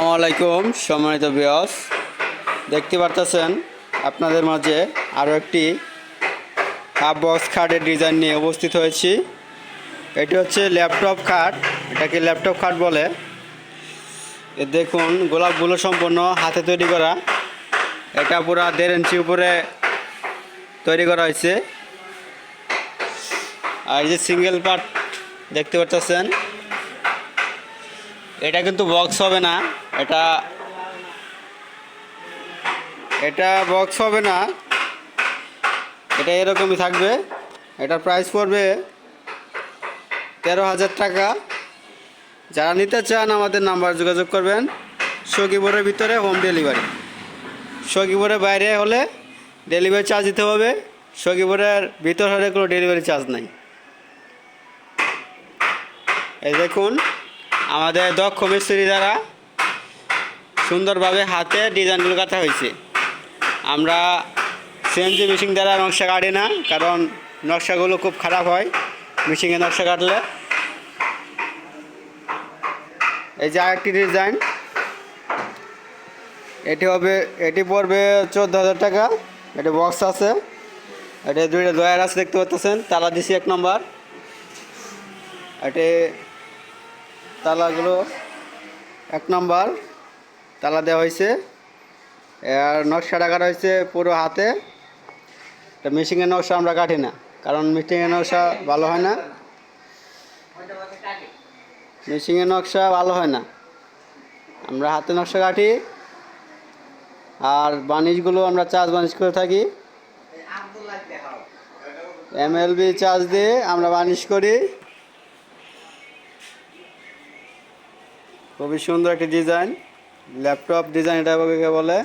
আসসালামু আলাইকুম, সম্মানিত বিয়স দেখতে পারতেছেন আপনাদের মাঝে আরও একটি হাফ বক্স খাটের ডিজাইন নিয়ে উপস্থিত হয়েছি। এটি হচ্ছে ল্যাপটপ খাট এটাকে ল্যাপটপ খাট বলে। দেখুন, গোলাপগুলো সম্পূর্ণ হাতে তৈরি করা। এটা পুরো দেড় ইঞ্চি উপরে তৈরি করা হয়েছে। আর যে সিঙ্গেল পার্ট দেখতে পাচ্ছেন এটা কিন্তু বক্স হবে না, এটা এটা বক্স হবে না, এটা এরকমই থাকবে, এটা প্রাইস পড়বে তেরো হাজার টাকা। যারা নিতে চান আমাদের নাম্বার যোগাযোগ করবেন সখীপুরের ভিতরে হোম ডেলিভারি সখীপুরের বাইরে হলে ডেলিভারি চার্জ দিতে হবে সখীপুরের ভিতর হলে কোনো ডেলিভারি চার্জ নাই। এই দেখুন আমাদের দক্ষ মিস্ত্রি দ্বারা সুন্দরভাবে হাতে ডিজাইনগুলো কাটা হয়েছে। আমরা সিএনজি মেশিন দ্বারা নকশা কাটি না, কারণ নকশাগুলো খুব খারাপ হয়। মেশিনে নকশা কাটলে। এই যে আরেকটি ডিজাইন এটি হবে, এটি পড়বে চোদ্দ হাজার টাকা। এটি বক্স আছে। এটি দুইটা দয়ার আছে, দেখতে পাচ্ছেন। তালা দিছি এক নম্বর। এটি তালাগুলো এক নম্বর তালা দেওয়া হয়েছে। আর নকশাটা কাটা হয়েছে পুরো হাতে। এটা মেশিনের নকশা আমরা কাটি না কারণ মেশিনের নকশা ভালো হয় না। মেশিনের নকশা ভালো হয় না। আমরা হাতে নকশা কাটি আর বানিশগুলো আমরা চার্জ বানিশ করে থাকি। এমএলবি চার্জ দিয়ে আমরা বানিশ করি। খুবই সুন্দর একটি ডিজাইন ল্যাপটপ ডিজাইন এটা বলে?